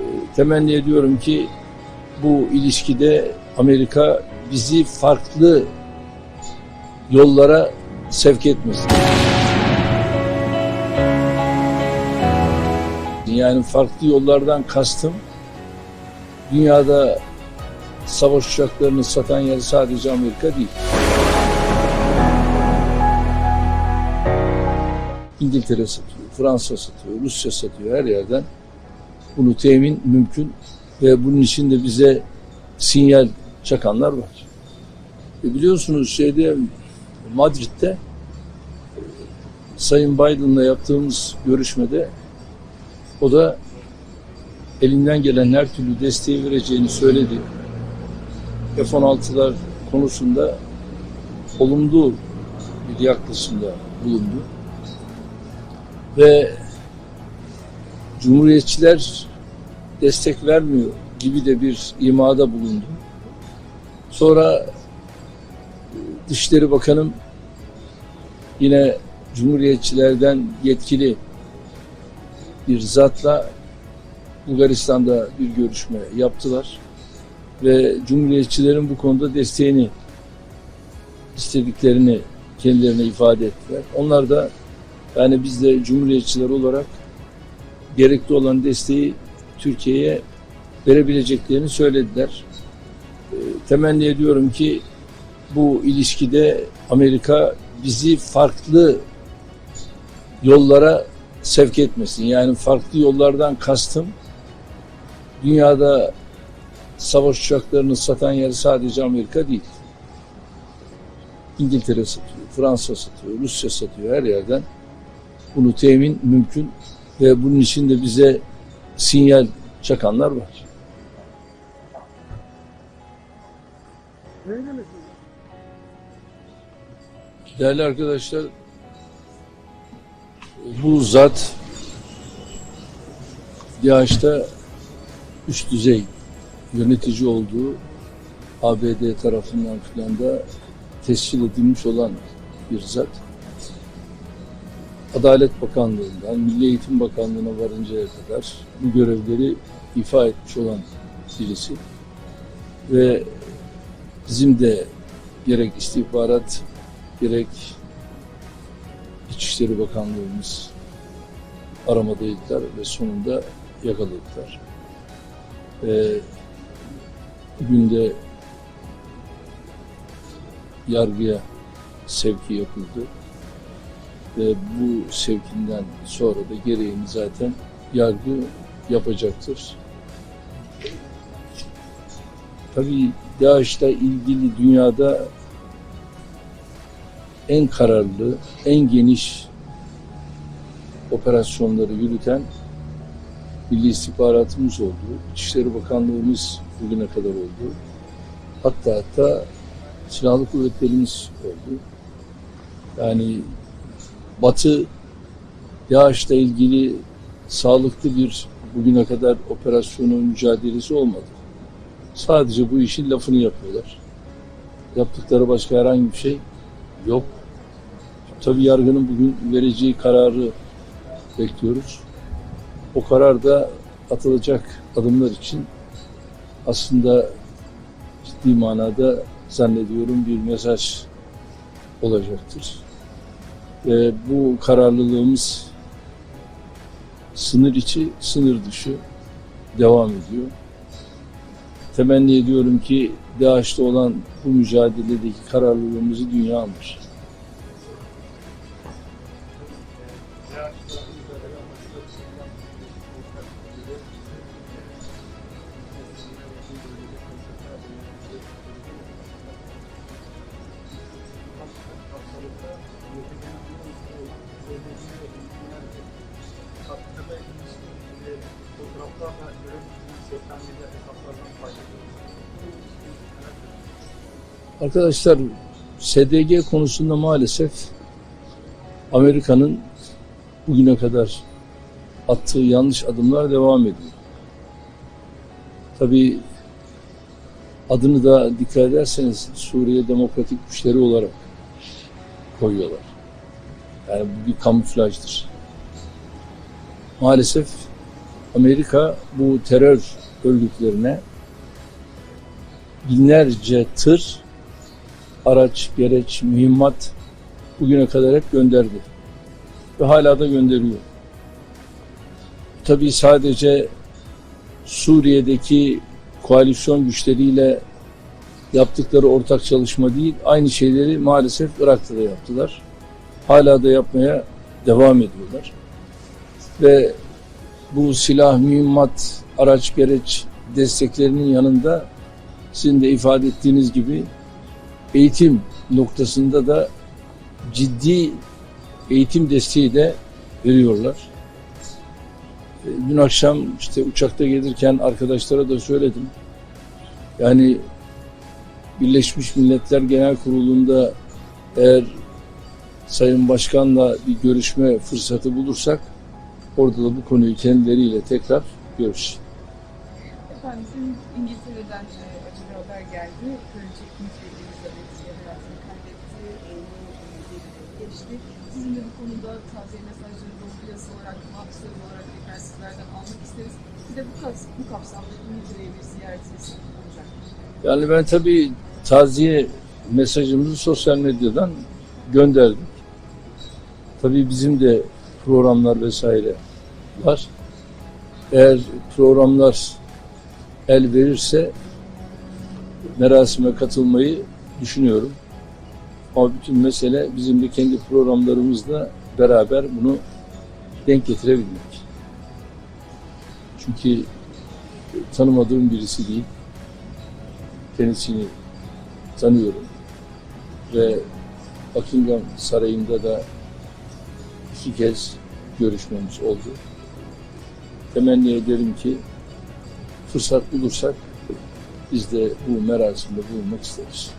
E, Temenni ediyorum ki bu ilişkide Amerika bizi farklı yollara sevk etmesin. Yani farklı yollardan kastım dünyada savaş uçaklarını satan yer sadece Amerika değil. İngiltere satıyor, Fransa satıyor, Rusya satıyor her yerden. Bunu temin mümkün ve bunun için de bize sinyal çakanlar var. E biliyorsunuz şeyde Madrid'de Sayın Biden'la yaptığımız görüşmede o da elinden gelen her türlü desteği vereceğini söyledi. F-16'lar konusunda olumlu bir yaklaşımda bulundu. Ve Cumhuriyetçiler destek vermiyor gibi de bir imada bulundu. Sonra e, Dışişleri Bakanım yine Cumhuriyetçilerden yetkili bir zatla Bulgaristan'da bir görüşme yaptılar ve Cumhuriyetçilerin bu konuda desteğini istediklerini kendilerine ifade ettiler. Onlar da yani biz de Cumhuriyetçiler olarak gerekli olan desteği Türkiye'ye verebileceklerini söylediler. E, Temenni ediyorum ki bu ilişkide Amerika bizi farklı yollara sevk etmesin. Yani farklı yollardan kastım dünyada savaş uçaklarını satan yer sadece Amerika değil. İngiltere satıyor, Fransa satıyor, Rusya satıyor her yerden. Bunu temin mümkün ve bunun için de bize sinyal çakanlar var. Neyle? Değerli arkadaşlar, bu zat DAEŞ'ta üst düzey yönetici olduğu ABD tarafından filan da tescil edilmiş olan bir zat. Adalet Bakanlığı'ndan Milli Eğitim Bakanlığı'na varıncaya kadar bu görevleri ifa etmiş olan birisi. Ve bizim de gerek istihbarat gerek İçişleri Bakanlığımız aramadaydılar ve sonunda yakaladılar. Ee, bugün de yargıya sevki yapıldı ve bu sevkinden sonra da gereğini zaten yargı yapacaktır. Tabii DAEŞ'le ilgili dünyada en kararlı, en geniş operasyonları yürüten Milli İstihbaratımız oldu. İçişleri Bakanlığımız bugüne kadar oldu. Hatta hatta silahlı kuvvetlerimiz oldu. Yani Batı DAEŞ'le ilgili sağlıklı bir bugüne kadar operasyonu mücadelesi olmadı. Sadece bu işin lafını yapıyorlar. Yaptıkları başka herhangi bir şey yok. Tabii yargının bugün vereceği kararı bekliyoruz. O karar da atılacak adımlar için aslında ciddi manada zannediyorum bir mesaj olacaktır. Ve bu kararlılığımız sınır içi, sınır dışı devam ediyor. Temenni ediyorum ki DAEŞ'te olan bu mücadeledeki kararlılığımızı dünya alır. Arkadaşlar SDG konusunda maalesef Amerika'nın bugüne kadar attığı yanlış adımlar devam ediyor. Tabii adını da dikkat ederseniz Suriye Demokratik Güçleri olarak koyuyorlar. Yani bu bir kamuflajdır. Maalesef Amerika bu terör örgütlerine binlerce tır araç, gereç, mühimmat bugüne kadar hep gönderdi. Ve hala da gönderiyor. Tabii sadece Suriye'deki koalisyon güçleriyle yaptıkları ortak çalışma değil, aynı şeyleri maalesef Irak'ta da yaptılar. Hala da yapmaya devam ediyorlar. Ve bu silah, mühimmat, araç, gereç desteklerinin yanında sizin de ifade ettiğiniz gibi eğitim noktasında da ciddi eğitim desteği de veriyorlar. Dün akşam işte uçakta gelirken arkadaşlara da söyledim. Yani Birleşmiş Milletler Genel Kurulu'nda eğer Sayın Başkan'la bir görüşme fırsatı bulursak orada da bu konuyu kendileriyle tekrar görüşeceğiz. Efendim dün İngiltere'den e, acı haber geldi. Kraliçe İngiliz ve Elizabeth hayatını kaybetti. Geçti. Sizin de bu konuda taziye mesajları okuyası olarak, mahsusları olarak tekrar sizlerden almak isteriz. Bir de bu, bu kapsamda İngiltere'ye bir ziyaretiniz olacak. Yani ben tabii taziye mesajımızı sosyal medyadan gönderdik. Tabii bizim de programlar vesaire var. Eğer programlar el verirse merasime katılmayı düşünüyorum. Ama bütün mesele bizim de kendi programlarımızla beraber bunu denk getirebilmek. Çünkü tanımadığım birisi değil kendisini tanıyorum ve Buckingham Sarayı'nda da iki kez görüşmemiz oldu. Temenni ederim ki fırsat bulursak biz de bu merasimde bulunmak isteriz.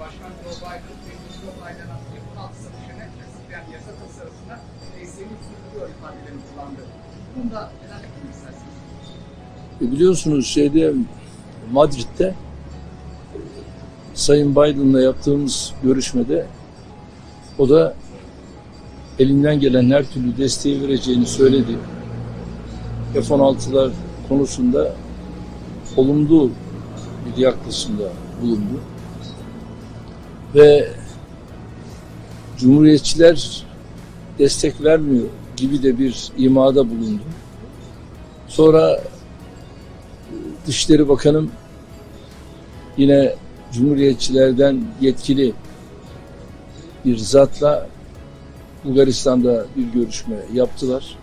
Başkan Joe Biden ve Joe Biden'a F-16 satışını kısıtlayan yasa tasarısına desteğini sürdürüyor ifadelerini kullandı. Bunda neler yapmak istersiniz? E biliyorsunuz şeyde Madrid'de Sayın Biden'la yaptığımız görüşmede o da elinden gelen her türlü desteği vereceğini söyledi. F-16'lar konusunda olumlu bir yaklaşımda bulundu. Ve Cumhuriyetçiler destek vermiyor gibi de bir imada bulundu. Sonra Dışişleri Bakanım yine Cumhuriyetçilerden yetkili bir zatla Bulgaristan'da bir görüşme yaptılar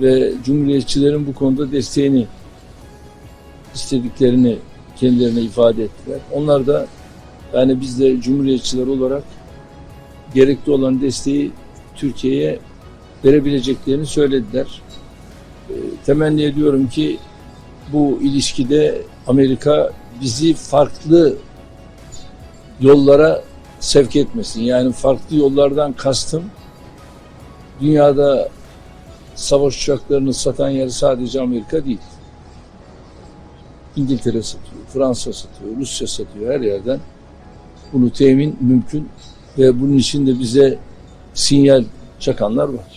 ve Cumhuriyetçilerin bu konuda desteğini istediklerini kendilerine ifade ettiler. Onlar da yani biz de Cumhuriyetçiler olarak gerekli olan desteği Türkiye'ye verebileceklerini söylediler. E, temenni ediyorum ki bu ilişkide Amerika bizi farklı yollara sevk etmesin. Yani farklı yollardan kastım dünyada savaş uçaklarını satan yer sadece Amerika değil. İngiltere satıyor, Fransa satıyor, Rusya satıyor her yerden. Bunu temin mümkün ve bunun için de bize sinyal çakanlar var.